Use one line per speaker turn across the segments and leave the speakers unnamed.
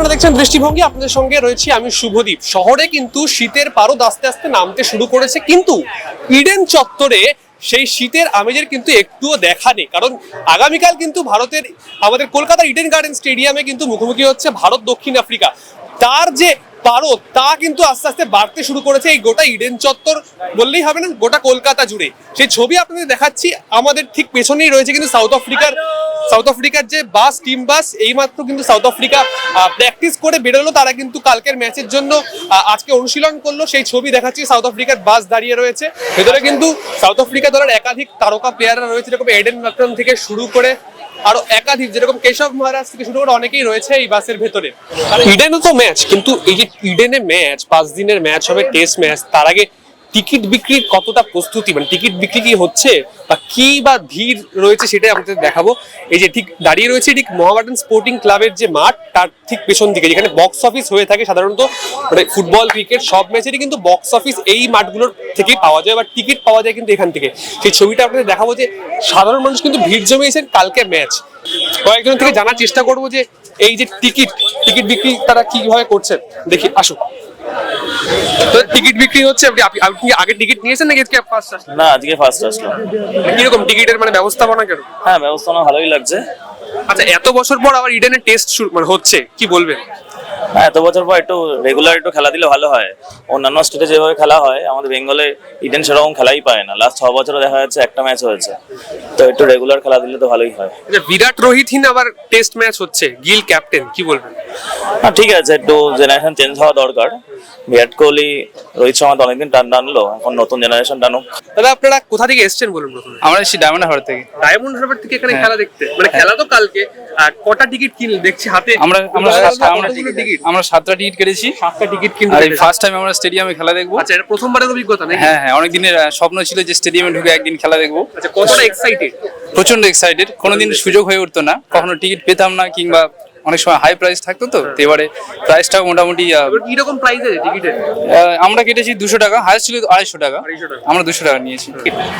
আপনারা দেখছেন দৃষ্টিভঙ্গি, আপনাদের সঙ্গে রয়েছি আমি শুভদীপ। শহরে কিন্তু শীতের পারদ আস্তে আস্তে নামতে শুরু করেছে, কিন্তু ইডেন চত্বরে সেই শীতের আমেজের কিন্তু একটুও দেখা নেই। কারণ আগামীকাল কিন্তু ভারতের, আমাদের কলকাতার ইডেন গার্ডেন স্টেডিয়ামে কিন্তু মুখোমুখি হচ্ছে ভারত দক্ষিণ আফ্রিকা। তার যে পারদ তা কিন্তু আস্তে আস্তে বাড়তে শুরু করেছে এই গোটা ইডেন চত্বর বললেই হবে না গোটা কলকাতা জুড়ে। সেই ছবি আপনাদের দেখাচ্ছি আমাদের ঠিক পেছনেই রয়েছে কিন্তু সাউথ আফ্রিকার সাউথ আফ্রিকার যে বাস টিম বাস এইমাত্র কিন্তু সাউথ আফ্রিকা প্র্যাকটিস করে বেরোলো তারা কিন্তু কালকের ম্যাচের জন্য আজকে অনুশীলন করল। সেই ছবি দেখাচ্ছি সাউথ আফ্রিকার বাস দাঁড়িয়ে রয়েছে। ভেতরে কিন্তু সাউথ আফ্রিকা দলের একাধিক তারকা প্লেয়াররা রয়েছে যেরকম এডেন ম্যাকটন থেকে শুরু করে আরও একাধিক, যেরকম কেশব মহারাজ থেকে শুরু করে অনেকেই রয়েছে এই বাসের ভেতরে। আর ইডেনও তো ম্যাচ কিন্তু এই যে ইডেনে ম্যাচ পাঁচ দিনের ম্যাচ হবে টেস্ট ম্যাচ তার আগে টিকিট বিক্রির কতটা প্রস্তুতি? মানে টিকিট বিক্রি কি হচ্ছে বা কি বা ভিড় রয়েছে সেটাই আপনাদের দেখাবো। এই যে ঠিক দাঁড়িয়ে রয়েছে ঠিক মহাবাডান স্পোর্টিং ক্লাবের যে মাঠ, তার ঠিক পেছন দিকে, যেখানে বক্স অফিস হয়ে থাকে সাধারণত মানে ফুটবল, ক্রিকেট সব ম্যাচেরই কিন্তু বক্স অফিস এই মাঠগুলোর থেকেই পাওয়া যায় বা টিকিট পাওয়া যায় কিন্তু এখান থেকে। সেই ছবিটা আপনাদের দেখাবো যে সাধারণ মানুষ কিন্তু ভিড় জমিয়েছেন কালকে ম্যাচ কয়েকজন থেকে জানার চেষ্টা করব যে এই যে টিকিট টিকিট বিক্রি তারা কীভাবে করছেন? দেখি, আসুন। তো টিকিট বিক্রি হচ্ছে আপনি আপনি কি আগে টিকিট নিয়েছেন নাকি আজকে ফার্স্ট আসলেন?
না আজকে ফার্স্ট আসলাম।
কীরকম টিকিটের মানে ব্যবস্থাপনা কেন
হ্যাঁ ব্যবস্থাপনা ভালোই লাগছে।
আচ্ছা এত বছর পর আবার ইডেনের টেস্ট শুরু মানে হচ্ছে কি বলবেন?
হ্যাঁ এত বছর পর একটু রেগুলার একটু খেলা দিলে ভালো হয়। অন্যান্য স্টেটে যেভাবে খেলা হয় আমাদের বেঙ্গলে ইডেন সেরকম খেলাই পায় না। লাস্ট ছ বছরে দেখা যাচ্ছে একটা ম্যাচ হয়েছে। তো একটু রেগুলার খেলা দিলে তো ভালোই হয়।
আচ্ছা বিরাট রোহিতহীন আবার টেস্ট ম্যাচ হচ্ছে গিল ক্যাপ্টেন কি বলবেন?
হ্যাঁ ঠিক আছে একটু জেনারেশন চেঞ্জ হওয়া দরকার। বিরাট কোহলি রোহিত শর্মা তো অনেকদিন টান টানলো এখন নতুন জেনারেশন টানুক।
দাদা আপনারা কোথা থেকে এসেছেন বলুন প্রথমে?
আমরা এসেছি ডায়মন্ড হারবার থেকে।
ডায়মন্ড হারবার থেকে এখানে খেলা দেখতে। মানে খেলা তো কালকে। আর কটা টিকিট কিনলে দেখছি হাতে?
আমরা আমরা সাতটা আমরা
টিকিট
আমরা সাতটা টিকিট কেটেছি।
সাতটা টিকিট কিনতে
আর এই ফার্স্ট টাইম আমরা স্টেডিয়ামে খেলা দেখব।
আচ্ছা এটা প্রথমবারের অভিজ্ঞতা নাকি?
হ্যাঁ হ্যাঁ অনেক দিনের স্বপ্ন ছিল যে স্টেডিয়ামে ঢুকে একদিন খেলা দেখব।
আচ্ছা কতটা এক্সাইটেড
প্রচণ্ড এক্সাইটেড কোনোদিন সুযোগ হয়ে উঠতো না। কখনো টিকিট পেতাম না কিংবা অনেক সময় হাই প্রাইস থাকতো তো তো এবারে প্রাইসটাও মোটামুটি আহ,
এবার কি রকম প্রাইস আছে টিকিটের
আমরা কেটেছি দুশো টাকা হাইস্ট ছিল আড়াইশো টাকা। আমরা দুশো টাকা নিয়েছি।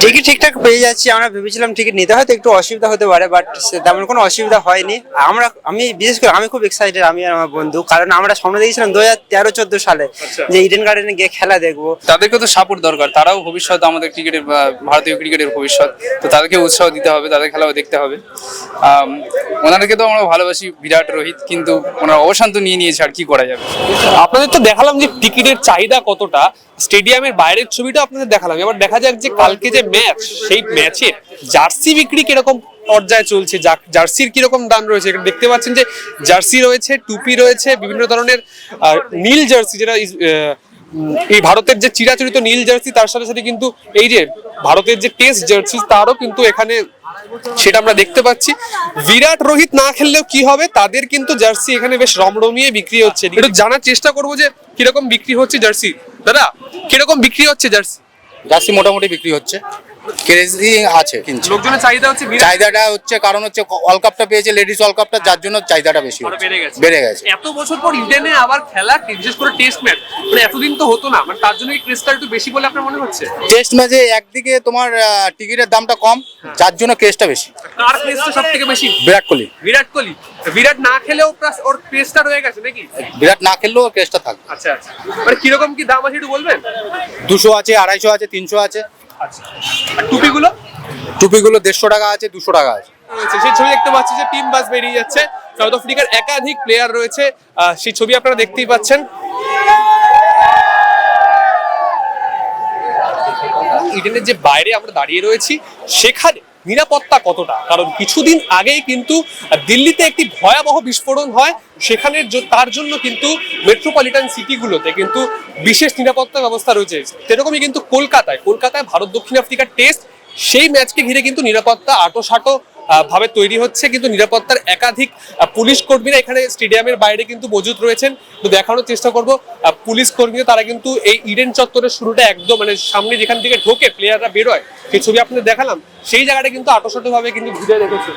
টিকিট ঠিকঠাক পেয়ে যাচ্ছি আমরা ভেবেছিলাম টিকিট নিতে হয়তো একটু অসুবিধা হতে পারে বাট তেমন কোনো অসুবিধা হয়নি। আমরা আমি বিশেষ করে আমি খুব এক্সাইটেড আমি আর আমার বন্ধু কারণ আমরা সামনে দেখেছিলাম দু হাজার তেরো চোদ্দ সালে যে ইডেন গার্ডেনে গিয়ে খেলা দেখব।
তাদেরকে তো সাপোর্ট দরকার তারাও ভবিষ্যৎ আমাদের ক্রিকেটের ভারতীয় ক্রিকেটের ভবিষ্যৎ তো তাদেরকে উৎসাহ দিতে হবে তাদের খেলাও দেখতে হবে। ওনাদেরকে তো আমরা ভালোবাসি বিরাট রোহিত কিন্তু ওনারা অবসান তো নিয়ে নিয়েছে, আর কি করা যাবে?
আপনাদের তো দেখালাম যে টিকিটের চাহিদা কতটা, স্টেডিয়ামের বাইরের ছবিটা আপনাদের দেখালাম। এবার দেখা যাক যে কালকে যে ম্যাচ, সেই ম্যাচে জার্সি বিক্রি কীরকম পর্যায়ে চলছে জার্সির কীরকম দাম রয়েছে? দেখতে পাচ্ছেন যে জার্সি রয়েছে, টুপি রয়েছে, বিভিন্ন ধরনের নীল জার্সি যেটা এই ভারতের যে চিরাচরিত নীল জার্সি, তার সাথে সাথে কিন্তু এই যে ভারতের যে টেস্ট জার্সি, তারও কিন্তু এখানে সেটা আমরা দেখতে পাচ্ছি। বিরাট রোহিত না খেললেও কি হবে, তাদের কিন্তু জার্সি এখানে বেশ রমরমিয়ে বিক্রি হচ্ছে। একটু জানার চেষ্টা করব যে কীরকম বিক্রি হচ্ছে জার্সি। দাদা, কীরকম বিক্রি হচ্ছে জার্সি?
জার্সি মোটামুটি বিক্রি হচ্ছে। ক্রেজি আছে কিনছে
লোকজনের চাহিদা হচ্ছে
চাহিদাটা হচ্ছে কারণ হচ্ছে ওয়ার্ল্ড কাপটা পেয়েছে লেডিস ওয়ার্ল্ড কাপটা যার জন্য চাহিদাটা বেশি
বেড়ে গেছে। এত বছর পর আবার খেলা বিশেষ করে টেস্ট ম্যাচ মানে এতদিন তো হতো না। মানে তার জন্য কি ক্রেজটা একটু বেশি বলে আপনার মনে হচ্ছে?
টেস্ট ম্যাচে একদিকে তোমার টিকিটের দামটা কম যার জন্য কেসটা বেশি।
কার ক্রেজটা সব থেকে বেশি?
বিরাট কোহলি।
বিরাট কোহলি। বিরাট না খেলেও প্লাস ওর ক্রেজটা রয়ে গেছে নাকি?
বিরাট না খেললেও কেসটা থাকবে।
আচ্ছা আচ্ছা। মানে কীরকম কি দাম আছে একটু বলবেন?
দুশো আছে আড়াইশো আছে তিনশো আছে।
আচ্ছা। আর টুপিগুলো?
টুপিগুলো দেড়শো টাকা আছে দুশো টাকা আছে।
রয়েছে। সেই ছবি দেখতে পাচ্ছি যে টিম বাস বেরিয়ে যাচ্ছে। সাউথ আফ্রিকার একাধিক প্লেয়ার রয়েছে। আহ, সেই ছবি আপনারা দেখতেই পাচ্ছেন। ইডেনের যে বাইরে আমরা দাঁড়িয়ে রয়েছি সেখানে নিরাপত্তা কতটা? কারণ কিছুদিন আগেই কিন্তু দিল্লিতে একটি ভয়াবহ বিস্ফোরণ হয়। সেখানে তার জন্য কিন্তু মেট্রোপলিটন সিটিগুলোতে কিন্তু বিশেষ নিরাপত্তা ব্যবস্থা রয়েছে। সেরকমই কিন্তু কলকাতায় কলকাতায় ভারত দক্ষিণ আফ্রিকার টেস্ট সেই ম্যাচকে ঘিরে কিন্তু নিরাপত্তা আটোসাটো ভাবে তৈরি হচ্ছে, কিন্তু নিরাপত্তার একাধিক পুলিশ কর্মীরা এখানে স্টেডিয়ামের বাইরে কিন্তু মজুদ রয়েছেন। তো দেখানোর চেষ্টা করব পুলিশ কর্মীরা তারা কিন্তু এই ইডেন চত্বরের শুরুটা একদম মানে সামনে যেখান থেকে ঢোকে প্লেয়াররা বেরোয়, সেই ছবি আপনাদের দেখালাম, সেই জায়গাটা কিন্তু আটোসাটো ভাবে কিন্তু ঘুরে রেখেছে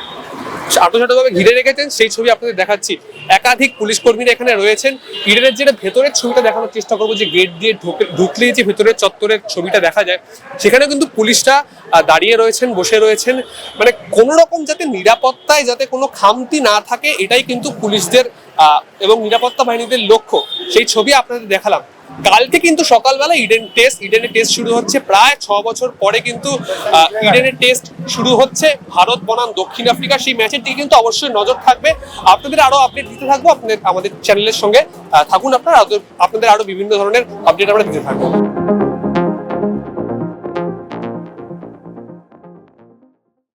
আটোসাটো ভাবে ঘিরে রেখেছেন, সেই ছবি আপনাদের দেখাচ্ছি। একাধিক পুলিশ কর্মীরা এখানে রয়েছেন। ইডেনের যেটা ভেতরের ছবিটা দেখানোর চেষ্টা করব, যে গেট দিয়ে ঢুকে ঢুকলে যে ভেতরের চত্বরের ছবিটা দেখা যায় সেখানে কিন্তু পুলিশরা দাঁড়িয়ে রয়েছেন, বসে রয়েছেন। মানে কোনো রকম যাতে নিরাপত্তায় যাতে কোনো খামতি না থাকে, এটাই কিন্তু পুলিশদের এবং নিরাপত্তা বাহিনীদের লক্ষ্য, সেই ছবি আপনাদের দেখালাম। কালকে কিন্তু সকালবেলা ইডেন টেস্ট ইডেনের টেস্ট শুরু হচ্ছে। প্রায় ছ বছর পরে কিন্তু ইডেনের টেস্ট শুরু হচ্ছে। ভারত, বনাম, দক্ষিণ আফ্রিকা, সেই ম্যাচের দিকে কিন্তু অবশ্যই নজর থাকবে। আপনাদের আরও আপডেট দিতে থাকব। আপনাদের, আমাদের চ্যানেলের সঙ্গে থাকুন আপনারা। আপনাদের আরও বিভিন্ন ধরনের আপডেট আমরা দিতে থাকব।